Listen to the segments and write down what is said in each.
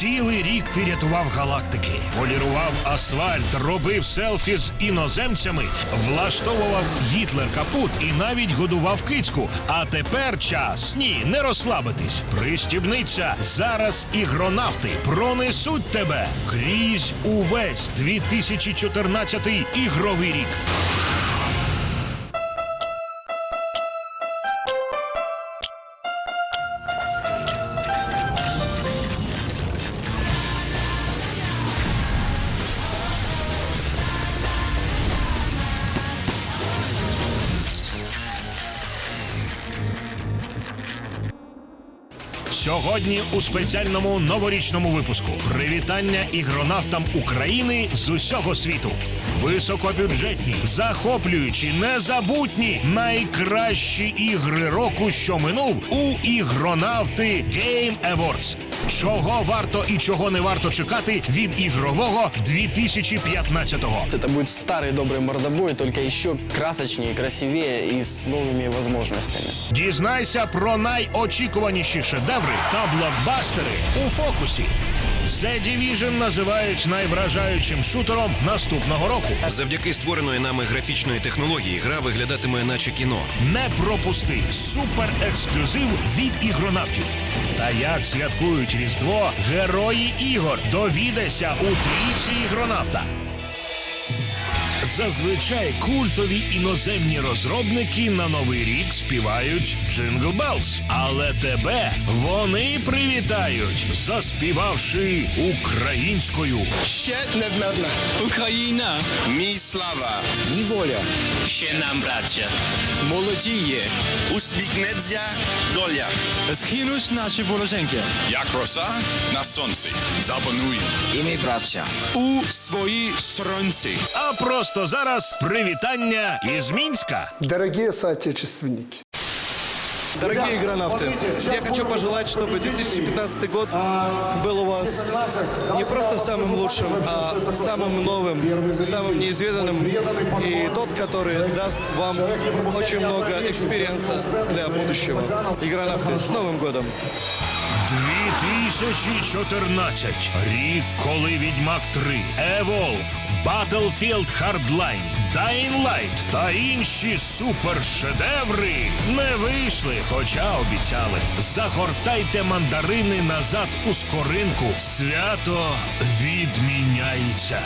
Цілий рік ти рятував галактики, полірував асфальт, робив селфі з іноземцями, влаштовував Гітлер капут і навіть годував кицьку. А тепер час ні, не розслабитись. Пристібниться зараз ігронавти пронесуть тебе крізь увесь 2014 ігровий рік. Сьогодні у спеціальному новорічному випуску привітання ігронавтам України з усього світу. Високобюджетні, захоплюючі, незабутні найкращі ігри року, що минув у ігронавти Game Awards Чого варто і чого не варто чекати від ігрового 2015-го. Это будет старый добрый мордобой, только еще красочнее, красивее и с новыми возможностями. Дізнайся про найочікуваніші шедеври та блокбастери у фокусі. The Division називають найвражаючим шутером наступного року. Завдяки створеної нами графічної технології гра виглядатиме наче кіно. Не пропусти суперексклюзив від ігронавтів. Та як святкують Різдво герої ігор. Довідайся у трійці ігронавта. Зазвичай культові іноземні розробники на новий рік співають Jingle Bells. Але тебе вони привітають, заспівавши українською. Ще невмерна. Україна, Мій слава. Неволя. ще нам, браття. Молодіє, Усміхнеться доля. згинуть наші вороженьки. Як роса на сонці. Запанує. І мій браття. У своїй сторонці. А просто зараз привітання із Мінська. Дорогие соотечественники, Дорогие игронавты, я хочу пожелать, чтобы 2015 год был у вас не просто самым лучшим, а самым новым, самым неизведанным и тот, который даст вам очень много экспириенса для будущего. Игронавты, с Новым годом! 2014. Рік, коли Відьмак 3, Evolve, Battlefield Hardline, Dying Light та інші супершедеври не вийшли, хоча обіцяли. Загортайте мандарини назад у скоринку. Свято відміняється.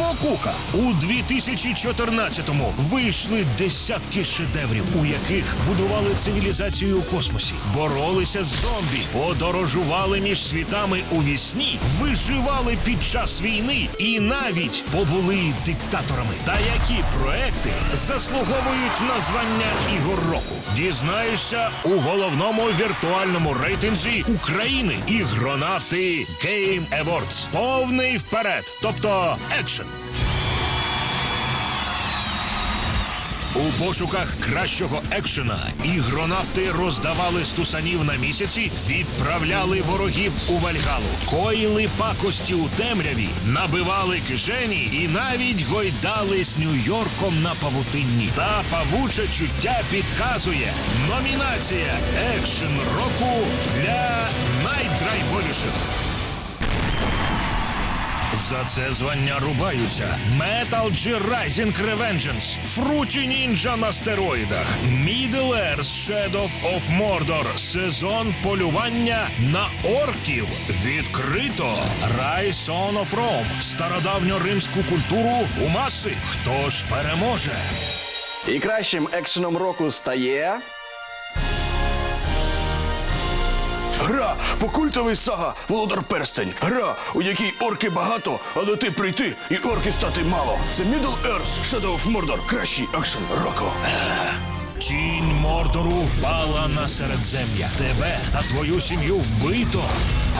Спокуха у 2014-му вийшли десятки шедеврів, у яких будували цивілізацію у космосі, боролися з зомбі, подорожували між світами у вісні, виживали під час війни і навіть побули диктаторами. Та які проекти заслуговують на звання ігор року? Дізнаєшся у головному віртуальному рейтинзі України ігронавти Game Awards. Повний вперед, тобто екшен. У пошуках кращого екшена ігронавти роздавали стусанів на місяці, відправляли ворогів у Вальгалу, коїли пакості у темряві, набивали кишені і навіть гойдались Нью-Йорком на павутинні. Та павуче чуття підказує номінація екшен року для найдрайвовіших. За це звання рубаються Metal Gear Rising Revengeance, Fruity Ninja на стероїдах, Middle Earth Shadow of Mordor, сезон полювання на орків. Відкрито Son of Rome, стародавньо-римську культуру у маси. Хто ж переможе? І кращим екшеном року стає. Гра по культовий сага Володар Перстень. Гра, у якій орки багато, але ти прийти і орки стати мало. Це Middle Earth Shadow of Mordor. Кращий екшен року. Тінь Мордору впала на середзем'я. Тебе та твою сім'ю вбито.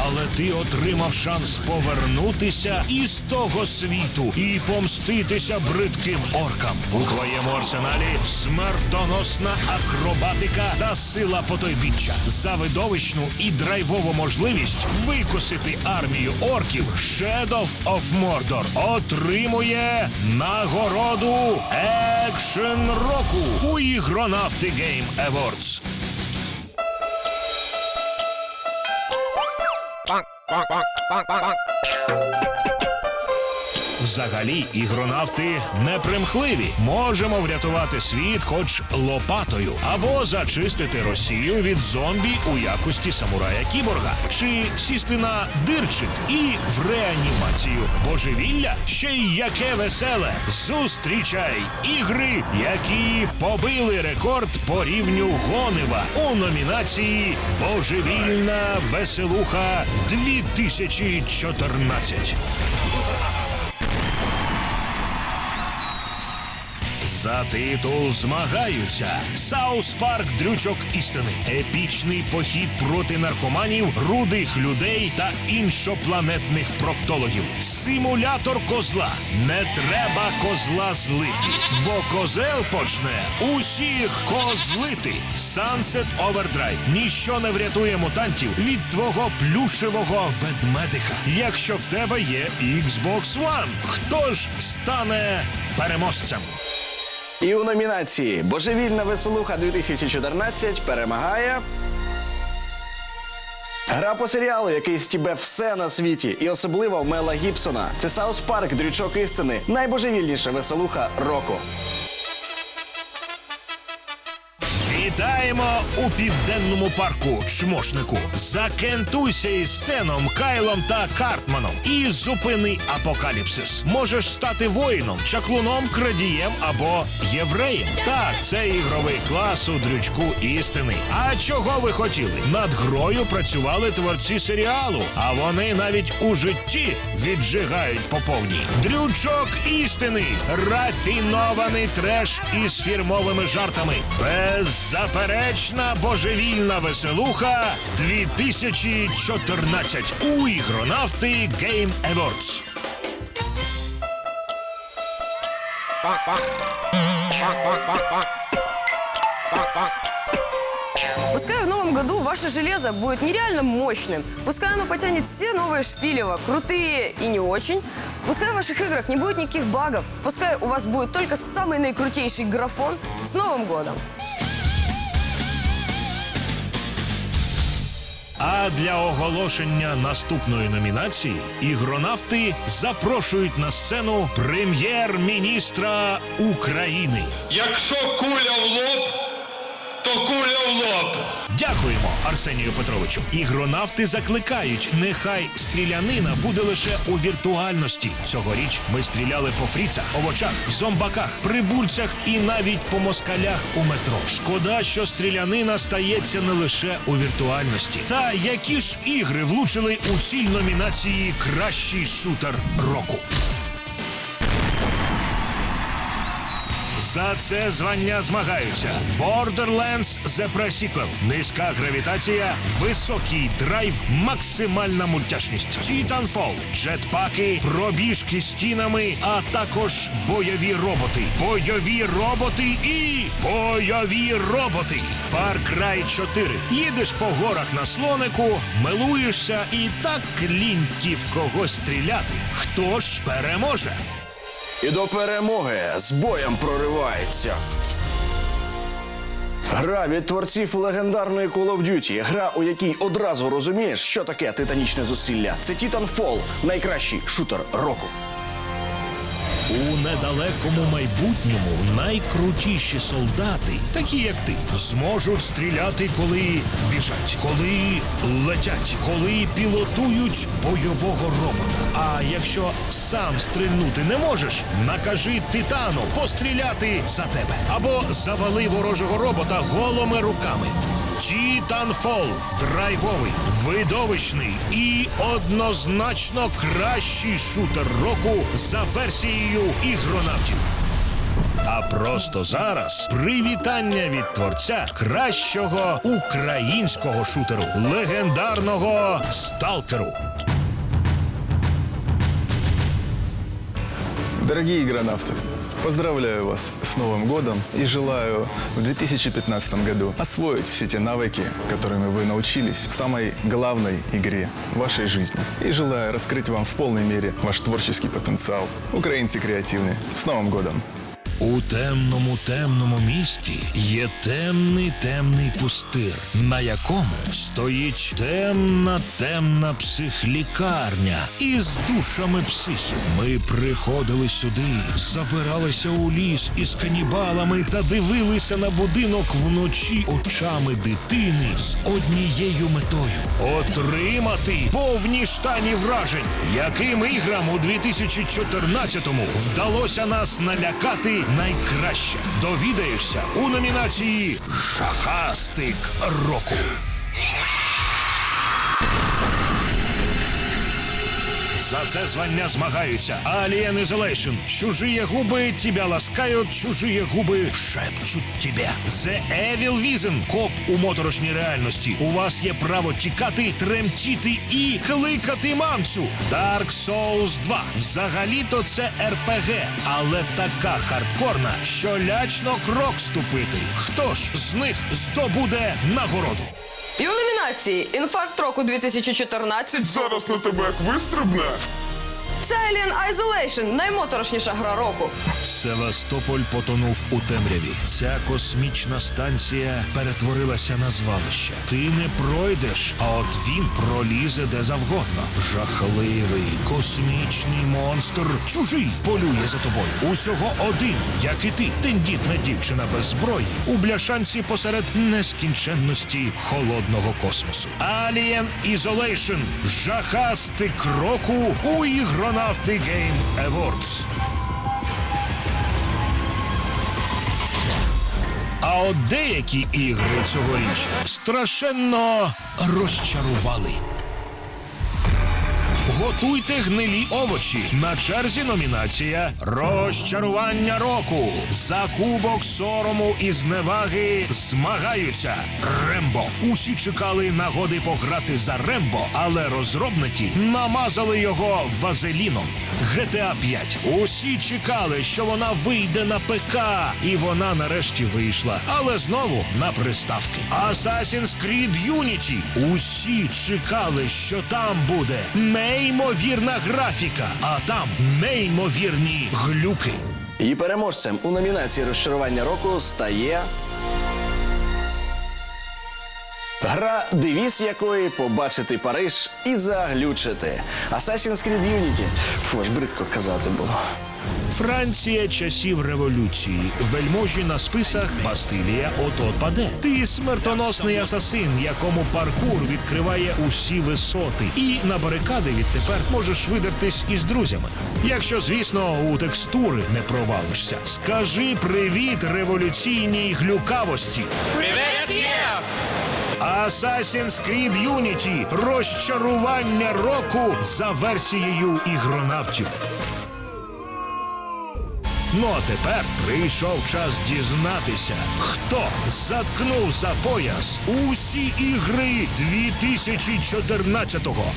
Але ти отримав шанс повернутися із того світу і помститися бридким оркам. У твоєму арсеналі смертоносна акробатика та сила потойбіччя. За видовищну і драйвову можливість викосити армію орків Shadow of Mordor отримує нагороду Екшен року у ігронавти Game Awards. 棒棒棒棒棒 Взагалі, ігронавти непримхливі. Можемо врятувати світ хоч лопатою, або зачистити Росію від зомбі у якості самурая кіборга, чи сісти на дирчик і в реанімацію. Божевілля ще й яке веселе. Зустрічай ігри, які побили рекорд по рівню гонива у номінації Божевільна веселуха 2014. За титул змагаються Саус Парк Дрючок істини, епічний похід проти наркоманів, рудих людей та іншопланетних проктологів. Симулятор козла. Не треба козла злити, бо козел почне усіх козлити. Sunset Overdrive. Ніщо не врятує мутантів від твого плюшевого ведмедика. Якщо в тебе є Xbox One, хто ж стане переможцем? І у номінації Божевільна веселуха 2014 перемагає. Гра по серіалу, який стібе все на світі, і особливо Мела Гібсона. Це Саус Парк, дрючок істини, найбожевільніша веселуха року. Вітаємо у південному парку чмошнику. Закентуйся із Стеном, Кайлом та Картманом і зупини апокаліпсис. Можеш стати воїном, чаклуном, крадієм або євреєм. Так, це ігровий клас у дрючку істини. А чого ви хотіли? Над грою працювали творці серіалу, а вони навіть у житті віджигають по повній. Дрючок істини. Рафінований треш із фірмовими жартами. Беззаперечна божевільна веселуха 2014 у ігронавти Game Awards. Пускай в новом году ваше железо будет нереально мощным. Пускай оно потянет все новые шпилева, крутые и не очень. Пускай в ваших играх не будет никаких багов. Пускай у вас будет только самый наикрутейший графон. С Новым годом! А для оголошення наступної номінації ігронавти запрошують на сцену прем'єр-міністра України. Якщо куля в лоб, то куля в лоб. Дякуємо, Арсенію Петровичу. Ігронавти закликають, нехай стрілянина буде лише у віртуальності. Цьогоріч ми стріляли по фріцах, овочах, зомбаках, прибульцях і навіть по москалях у метро. Шкода, що стрілянина стається не лише у віртуальності. Та які ж ігри влучили у ціль номінації Кращий шутер року. За це звання змагаються Borderlands The Pre-Sequel, низька гравітація, високий драйв, максимальна мультяшність, Titanfall, джетпаки, пробіжки стінами, а також бойові роботи, бойові роботи і бойові роботи. Far Cry 4. Їдеш по горах на слонику, милуєшся і так ліньки в когось стріляти. Хто ж переможе? І до перемоги з боєм проривається. Гра від творців легендарної Call of Duty. Гра, у якій одразу розумієш, що таке титанічне зусилля. Це Titanfall, найкращий шутер року. У недалекому майбутньому найкрутіші солдати, такі як ти, зможуть стріляти, коли біжать, коли летять, коли пілотують бойового робота. А якщо сам стрільнути не можеш, накажи титану постріляти за тебе або завали ворожого робота голими руками. Titanfall – драйвовий, видовищний і однозначно кращий шутер року за версією ігронавтів. А просто зараз привітання від творця кращого українського шутеру, легендарного сталкеру. Дорогие игронавты, поздравляю вас с Новым годом и желаю в 2015 году освоить все те навыки, которыми вы научились в самой главной игре вашей жизни. И желаю раскрыть вам в полной мере ваш творческий потенциал. Украинцы креативны. С Новым годом! У темному темному місті є темний темний пустир, на якому стоїть темна темна психлікарня із душами психів. Ми приходили сюди, забиралися у ліс із канібалами та дивилися на будинок вночі очами дитини з однією метою отримати повні штані вражень, яким іграм у 2014-му вдалося нас налякати найкраще. Довідаєшся у номінації Шахастик року. За це звання змагаються Alien Isolation. Чужие губи тебя ласкають, чужие губи шепчуть тебе. The Evil Vision. Коп у моторошній реальності. У вас є право тікати, тремтіти і кликати мамцю. Dark Souls 2. Взагалі-то це РПГ, але така хардкорна, що лячно крок ступити. Хто ж з них здобуде нагороду? І у номінації Інфаркт року 2014 Зараз на тебе як вистрибне. Alien Isolation, наймоторошніша гра року. Севастополь потонув у темряві. Ця космічна станція перетворилася на звалище. Ти не пройдеш, а от він пролізе де завгодно. Жахливий космічний монстр, чужий полює за тобою. Усього один, як і ти, тендітна дівчина без зброї, у бляшанці посеред нескінченності холодного космосу. Alien Isolation. Жахастик року у ігронавти Гейм Awards. А от деякі ігри цьогоріч страшенно розчарували. Готуйте гнилі овочі. На черзі номінація Розчарування року. За кубок сорому і зневаги змагаються. Рембо. Усі чекали нагоди пограти за Рембо, але розробники намазали його вазеліном. GTA 5. Усі чекали, що вона вийде на ПК, і вона нарешті вийшла. Але знову на приставки. Assassin's Creed Unity. Усі чекали, що там буде неймовірна графіка, а там неймовірні глюки. І переможцем у номінації розчарування року стає. Гра, девіз якої побачити Париж і заглючити. Assassin's Creed Unity. Фу, аж бридко казати було. Франція часів революції. Вельможі на списах Бастилія от-от паде. Ти смертоносний асасин, якому паркур відкриває усі висоти. І на барикади відтепер можеш видертись із друзями. Якщо, звісно, у текстури не провалишся. Скажи привіт революційній глюкавості. Привет, Assassin's Creed Unity. Розчарування року за версією ігронавтів. Ну а тепер прийшов час дізнатися, хто заткнув за пояс усі ігри 2014-го.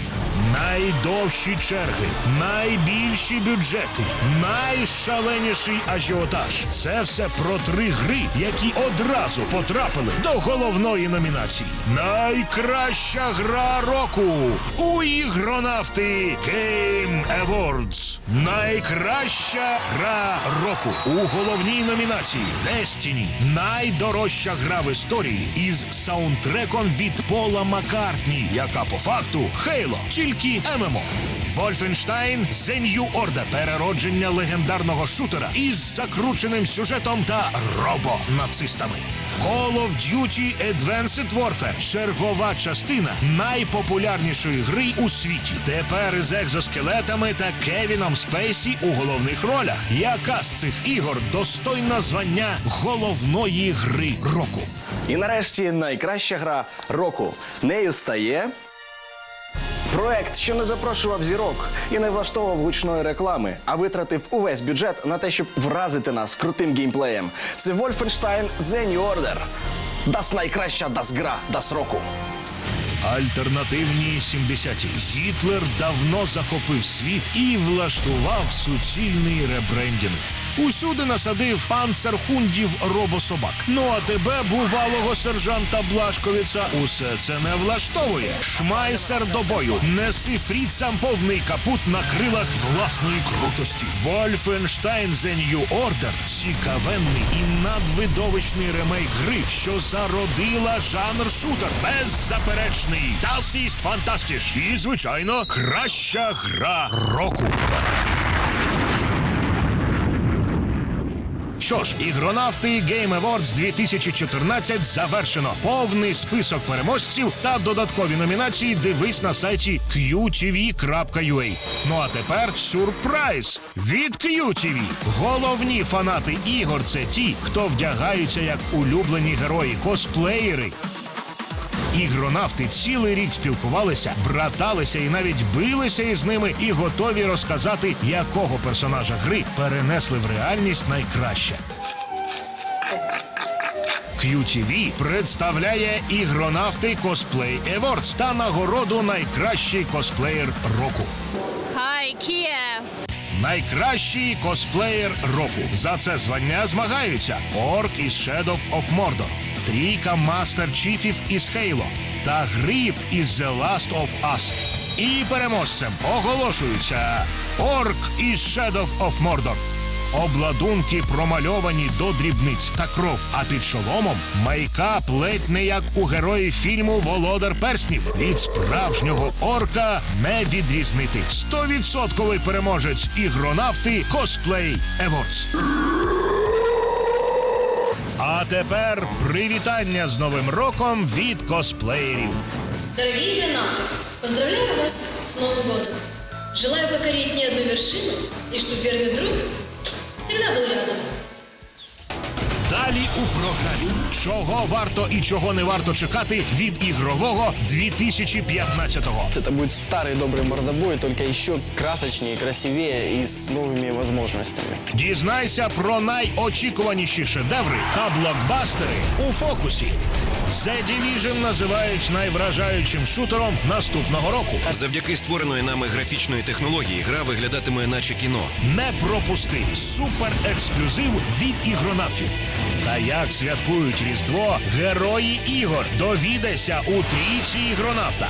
Найдовші черги, найбільші бюджети, найшаленіший ажіотаж. Це все про три гри, які одразу потрапили до головної номінації. Найкраща гра року у ігронавти Game Awards. Найкраща гра року у головній номінації Destiny. Найдорожча гра в історії із саундтреком від Пола Маккартні, яка по факту Хейло, тільки ММО. Wolfenstein The Order – переродження легендарного шутера із закрученим сюжетом та робо-нацистами. Call of Duty Advanced Warfare – чергова частина найпопулярнішої гри у світі. Тепер з екзоскелетами та Кевіном Спейсі у головних ролях. Яка з цих ігор достойна звання головної гри року? І нарешті найкраща гра року. Нею стає. Проект, що не запрошував зірок і не влаштовував гучної реклами, а витратив увесь бюджет на те, щоб вразити нас крутим геймплеєм. Це Wolfenstein The New Order. Дас найкраща дас гра, дас року. Альтернативні 70-ті. Гітлер давно захопив світ і влаштував суцільний ребрендінг. Усюди насадив панцерхундів робособак. Ну а тебе, бувалого сержанта Блашковіца, усе це не влаштовує. Шмайсер до бою. Неси фріцам повний капут на крилах власної крутості. Wolfenstein The New Order – цікавенний і надвидовищний ремейк гри, що зародила жанр шутер. Беззаперечний. Das ist fantastisch. І, звичайно, краща гра року. Що ж, ігронавти Game Awards 2014 завершено. Повний список переможців та додаткові номінації дивись на сайті qtv.ua. Ну а тепер сюрприз від QTV. Головні фанати ігор це ті, хто вдягаються як улюблені герої, косплеєри. Ігронавти цілий рік спілкувалися, браталися і навіть билися із ними і готові розказати, якого персонажа гри перенесли в реальність найкраще. QTV представляє ігронавти Cosplay Awards та нагороду найкращий косплеєр року. Hi, Kia. Найкращий косплеєр року. За це звання змагаються Орк із Shadow of Mordor, трійка Мастер Чіфів із Halo та Гриб із The Last of Us. І переможцем оголошуються Орк із Shadow of Mordor. Обладунки промальовані до дрібниць та кров, а під шоломом майкап ледь не як у герої фільму Володар перснів. Від справжнього орка не відрізнити. Стовідсотковий переможець ігронавти Cosplay Awards. А тепер привітання з Новим роком від косплеєрів. Дорогие игронавты, поздравляю вас с Новым годом. Желаю покорить не одну вершину и чтобы верный друг всегда был рядом. Далі у програмі чого варто і чого не варто чекати від ігрового 2015-го. Это будет старый добрый мордобой, только еще красочнее, красивее и с новыми возможностями. Дізнайся про найочікуваніші шедеври та блокбастери у фокусі. The Division називають найвражаючим шутером наступного року. Завдяки створеної нами графічної технології гра виглядатиме наче кіно. Не пропусти супер ексклюзив від ігронавтів. Та як святкують Різдво герої ігор. Довідайся у трійці ігронавта.